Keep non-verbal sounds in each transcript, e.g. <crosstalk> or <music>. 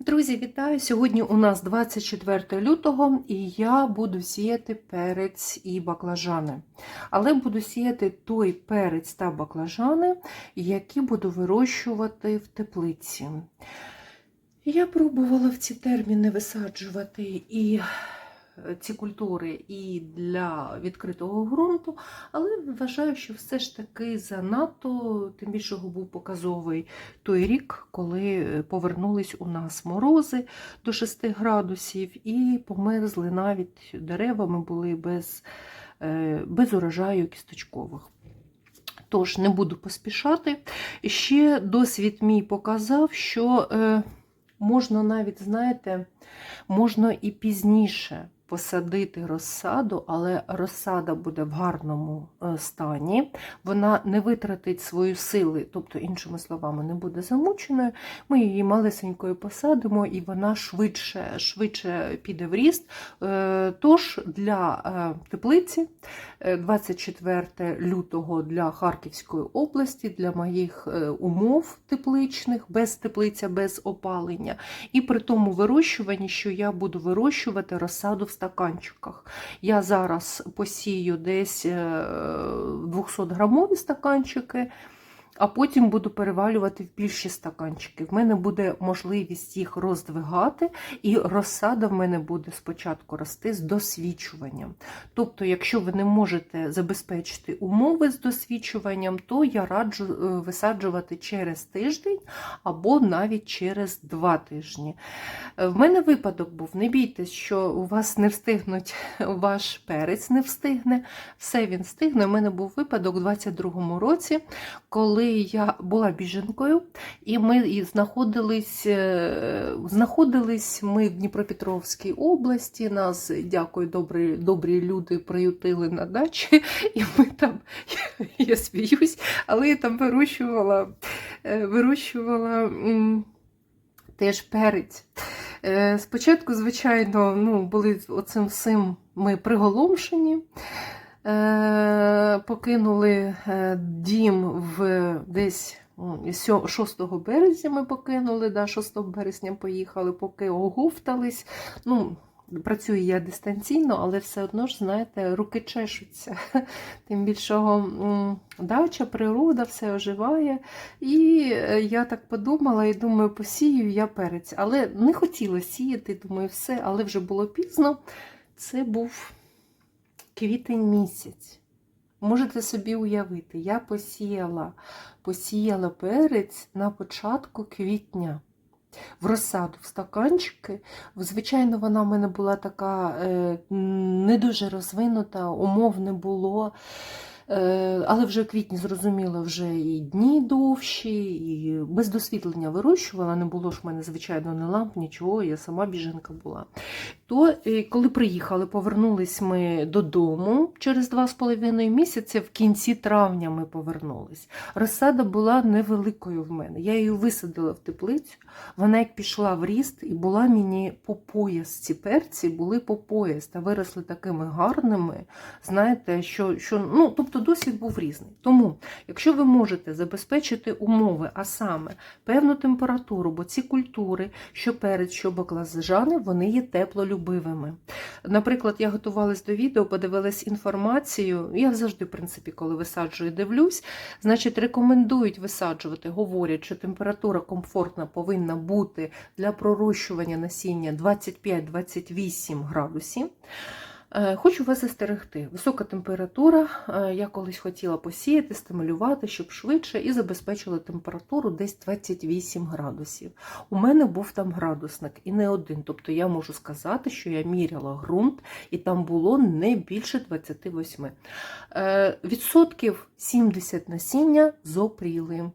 Друзі, вітаю! Сьогодні у нас 24 лютого і я буду сіяти перець і баклажани. Але буду сіяти той перець та баклажани, які буду вирощувати в теплиці. Я пробувала в ці терміни висаджувати і ці культури і для відкритого ґрунту, але вважаю, що все ж таки занадто, тим більше був показовий той рік, коли повернулись у нас морози до 6 градусів і померзли навіть деревами були без, е, без урожаю кісточкових. Тож не буду поспішати. Ще досвід мій показав, що е, можна навіть, знаєте, можна і пізніше посадити розсаду, але розсада буде в гарному е, стані, вона не витратить свої сили, тобто, іншими словами, не буде замученою. Ми її малесенькою посадимо, і вона швидше швидше піде в ріст. Е, тож для е, теплиці 24 лютого для Харківської області, для моїх умов тепличних, без теплиця, без опалення. І при тому вирощуванні, що я буду вирощувати розсаду в стаканчиках. Я зараз посію десь 200-грамові стаканчики, а потім буду перевалювати в більші стаканчики. В мене буде можливість їх роздвигати, і розсада в мене буде спочатку рости з досвідчуванням. Тобто, якщо ви не можете забезпечити умови з досвідчуванням, то я раджу е, висаджувати через тиждень або навіть через два тижні. Е, в мене випадок був: не бійтесь, що у вас не встигнуть, ваш перець не встигне, все він встигне. У мене був випадок у 22-му році, коли я була біженкою, і ми знаходились, е, знаходились ми в Дніпропетровській області. Нас, дякую, добрі, добрі люди приютили на дачі, і ми там, <laughs> я сміюсь, але я там вирощувала, е, вирощувала теж перець. Е, спочатку, звичайно, ну, були оцим всім ми приголомшені. Е, покинули е, дім в десь 6 березня ми покинули, да, 6 березня поїхали, поки оговтались. Ну, Працюю я дистанційно, але все одно ж, знаєте, руки чешуться. <laughs> Тим більшого дача, природа, все оживає. І я так подумала і думаю, посію я перець. Але не хотіла сіяти, думаю, все, але вже було пізно. Це був квітень місяць. Можете собі уявити, я посіяла, посіяла перець на початку квітня. В розсаду в стаканчики. Звичайно, вона в мене була така е, не дуже розвинута, умов не було. Е, але вже в квітні, зрозуміло, вже і дні довші, і без досвітлення вирощувала, не було ж в мене, звичайно, не ламп, нічого, я сама біженка була. То, е, коли приїхали, повернулись ми додому через два з половиною місяці, в кінці травня ми повернулись. Розсада була невеликою в мене. Я її висадила в теплицю, вона як пішла в ріст і була мені по пояс. Ці перці були по пояс та виросли такими гарними. Знаєте, що, що ну, тобто досвід був різний. Тому, якщо ви можете забезпечити умови, а саме певну температуру, бо ці культури, що перець, що баклажани, вони є теплолюбивими. Наприклад, я готувалась до відео, подивилась інформацію. Я завжди, в принципі, коли висаджую, дивлюсь, значить, рекомендують висаджувати, говорять, що температура комфортна повинна бути для пророщування насіння 25-28 градусів. Е, хочу вас застерегти. Висока температура. Е, я колись хотіла посіяти, стимулювати, щоб швидше, і забезпечила температуру десь 28 градусів. У мене був там градусник і не один. Тобто я можу сказати, що я міряла ґрунт, і там було не більше 28. Е, відсотків 70 насіння зопріли.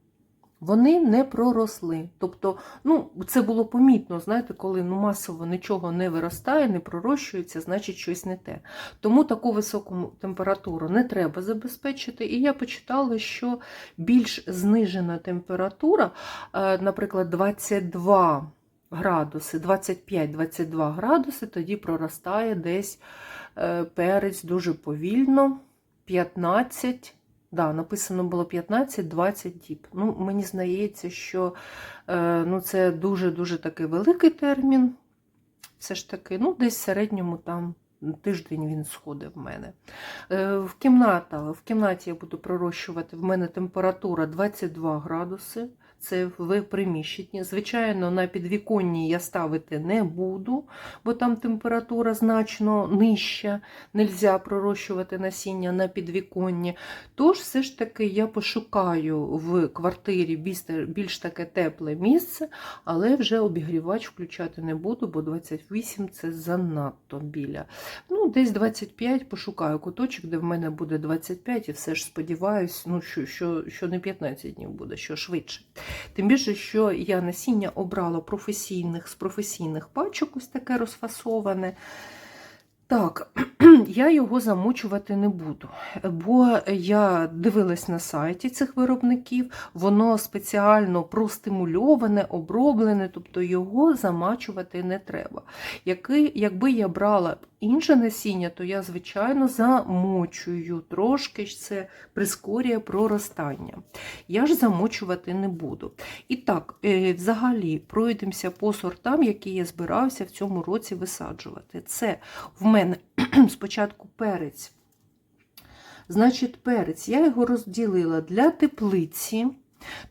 Вони не проросли. Тобто, ну, це було помітно, знаєте, коли ну, масово нічого не виростає, не пророщується, значить щось не те. Тому таку високу температуру не треба забезпечити. І я почитала, що більш знижена температура, е, наприклад, 22 градуси, 25-22 градуси, тоді проростає десь е, перець дуже повільно, 15 Да, написано було 15-20 діб. Ну, мені здається, що е, ну, це дуже-дуже такий великий термін. Все ж таки, ну, десь в середньому там тиждень він сходить в мене. Е, в, кімната, в кімнаті я буду пророщувати, в мене температура 22 градуси. Це в приміщенні. Звичайно, на підвіконні я ставити не буду, бо там температура значно нижча. Нельзя пророщувати насіння на підвіконні. Тож, все ж таки, я пошукаю в квартирі більш, таке тепле місце, але вже обігрівач включати не буду, бо 28 це занадто біля. Ну, десь 25 пошукаю куточок, де в мене буде 25, і все ж сподіваюся, ну, що, що, що не 15 днів буде, що швидше. Тим більше, що я насіння обрала професійних з професійних пачок, ось таке розфасоване. Так, <clears throat> я його замучувати не буду, бо я дивилась на сайті цих виробників, воно спеціально простимульоване, оброблене, тобто його замачувати не треба. Якби я брала інше насіння, то я, звичайно, замочую трошки, це прискорює проростання. Я ж замочувати не буду. І так, е, взагалі, пройдемося по сортам, які я збирався в цьому році висаджувати. Це в мене <clears throat> спочатку перець. Значить, перець, я його розділила для теплиці.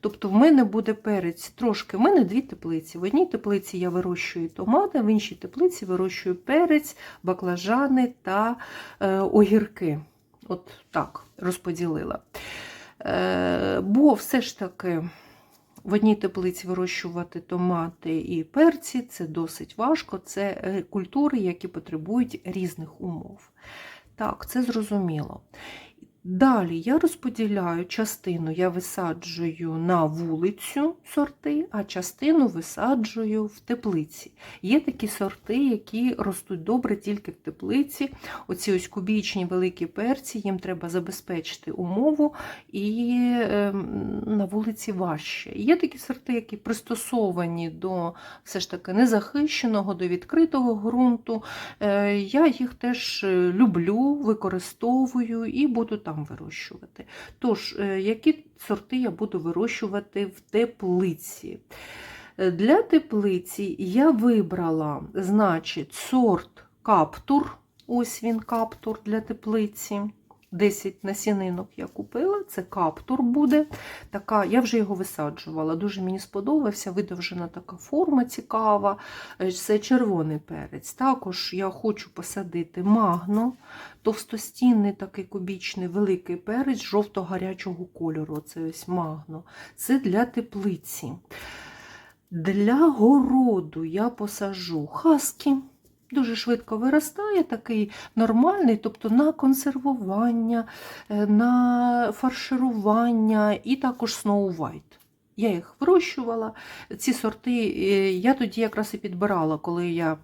Тобто, в мене буде перець трошки, в мене дві теплиці. В одній теплиці я вирощую томати, в іншій теплиці вирощую перець, баклажани та е, огірки. От так розподілила. Е, бо все ж таки. В одній теплиці вирощувати томати і перці це досить важко. Це е, культури, які потребують різних умов. Так, це зрозуміло. Далі я розподіляю частину, я висаджую на вулицю сорти, а частину висаджую в теплиці. Є такі сорти, які ростуть добре тільки в теплиці. Оці ось кубічні великі перці, їм треба забезпечити умову, і е, на вулиці важче. Є такі сорти, які пристосовані до все ж таки незахищеного, до відкритого ґрунту. Е, я їх теж люблю, використовую і буду там вирощувати. Тож, е, які сорти я буду вирощувати в теплиці? Е, Для теплиці я вибрала, значить, сорт каптур. Ось він каптур для теплиці. 10 насінинок я купила, це каптур буде. Така, Я вже його висаджувала. Дуже мені сподобався, видовжена така форма цікава. Е, Це червоний перець. Також я хочу посадити магно, товстостінний такий кубічний великий перець жовто-гарячого кольору. Це ось магно. Це для теплиці. Для городу я посажу хаски. Дуже швидко виростає, такий нормальний, тобто на консервування, е, на фарширування і також Snow White. Я їх вирощувала. Ці сорти е, я тоді якраз і підбирала, коли я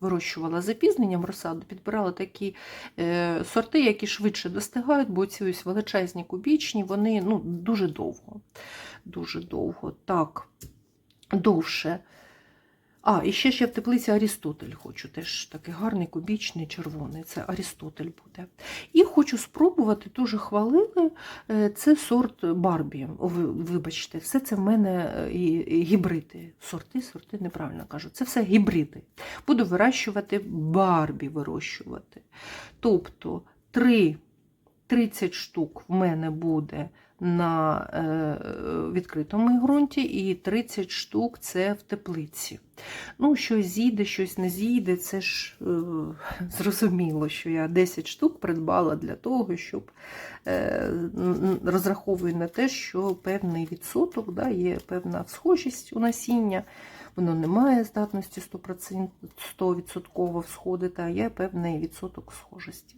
вирощувала запізненням розсаду, підбирала такі е, сорти, які швидше достигають, бо ці ось величезні кубічні, вони ну, дуже довго. Дуже довго. Так, довше. А, і ще ще в теплиці Арістотель хочу. Теж такий гарний кубічний червоний. Це Арістотель буде. І хочу спробувати, дуже хвалили. е, Це сорт Барбі. Вибачте, все це в мене е, гібриди. Сорти, сорти, неправильно кажу. Це все гібриди. Буду вирощувати Барбі вирощувати. Тобто 3, 30 штук в мене буде на е, відкритому ґрунті, і 30 штук це в теплиці. Ну, щось зійде, щось не зійде. Це ж е, <laughs> зрозуміло, що я 10 штук придбала для того, щоб е, розраховую на те, що певний відсоток, да, є певна схожість у насіння. Воно не має здатності 100%, 100% всходити, а є певний відсоток схожості.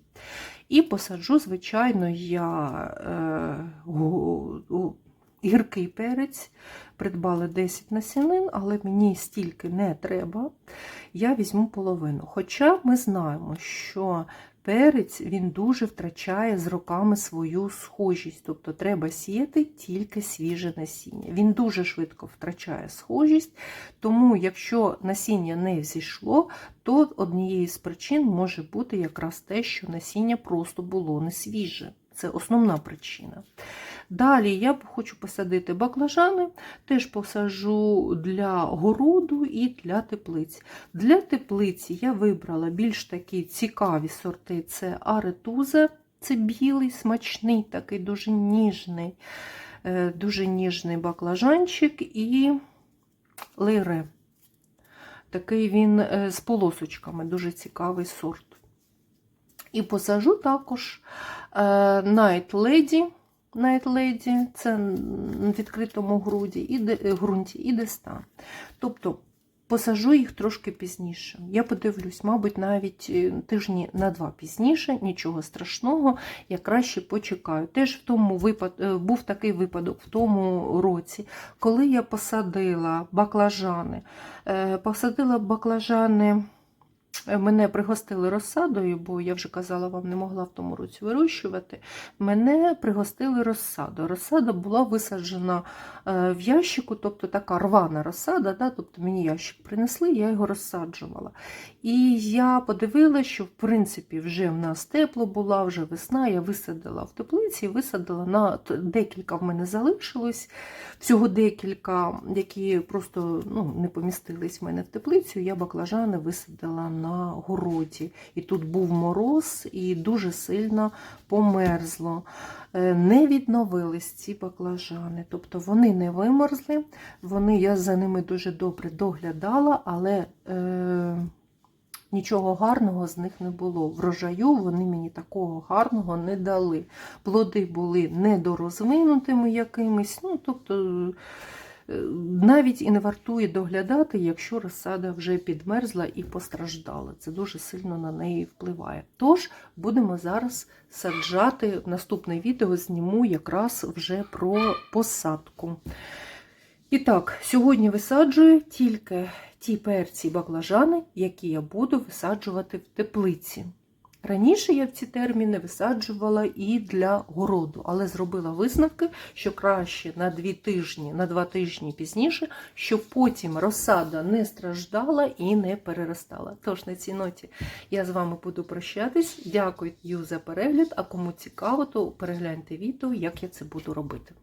І посаджу, звичайно, я е, гіркий перець. Придбала 10 насінин, але мені стільки не треба. Я візьму половину. Хоча ми знаємо, що перець він дуже втрачає з роками свою схожість, тобто треба сіяти тільки свіже насіння. Він дуже швидко втрачає схожість, тому якщо насіння не взійшло, то однією з причин може бути якраз те, що насіння просто було не свіже. Це основна причина. Далі я хочу посадити баклажани, теж посаджу для городу і для теплиць. Для теплиці я вибрала більш такі цікаві сорти: це аретуза, це білий, смачний, такий дуже ніжний, е, дуже ніжний баклажанчик і лейре. Такий він е, з полосочками, дуже цікавий сорт. І посажу також е, Night Lady. Night Lady це на відкритому груді, і е, ґрунті, і дестан. Тобто посажу їх трошки пізніше. Я подивлюсь, мабуть, навіть е, тижні на два пізніше, нічого страшного, я краще почекаю. Теж в тому випад... був такий випадок в тому році, коли я посадила баклажани. Посадила баклажани. Мене пригостили розсадою, бо я вже казала, вам не могла в тому році вирощувати. Мене пригостили розсадою. Розсада була висаджена е, в ящику, тобто така рвана розсада, да? тобто мені ящик принесли, я його розсаджувала. І я подивилася, що в принципі вже в нас тепло була, вже весна. Я висадила в теплиці, висадила на декілька в мене залишилось. Всього декілька, які просто ну, не помістились в мене в теплицю. Я баклажани висадила на городі. І тут був мороз, і дуже сильно померзло. Е, Не відновились ці баклажани. Тобто вони не вимерзли, вони, я за ними дуже добре доглядала, але е, нічого гарного з них не було. Врожаю вони мені такого гарного не дали. Плоди були недорозвинутими якимись. Ну, тобто, навіть і не вартує доглядати, якщо розсада вже підмерзла і постраждала. Це дуже сильно на неї впливає. Тож будемо зараз саджати. Наступне відео зніму якраз вже про посадку. І так, сьогодні висаджую тільки ті перці баклажани, які я буду висаджувати в теплиці. Раніше я ці терміни висаджувала і для городу, але зробила висновки, що краще на дві тижні, на два тижні пізніше, щоб потім розсада не страждала і не переростала. Тож на цій ноті я з вами буду прощатись. Дякую за перегляд. А кому цікаво, то перегляньте відео, як я це буду робити.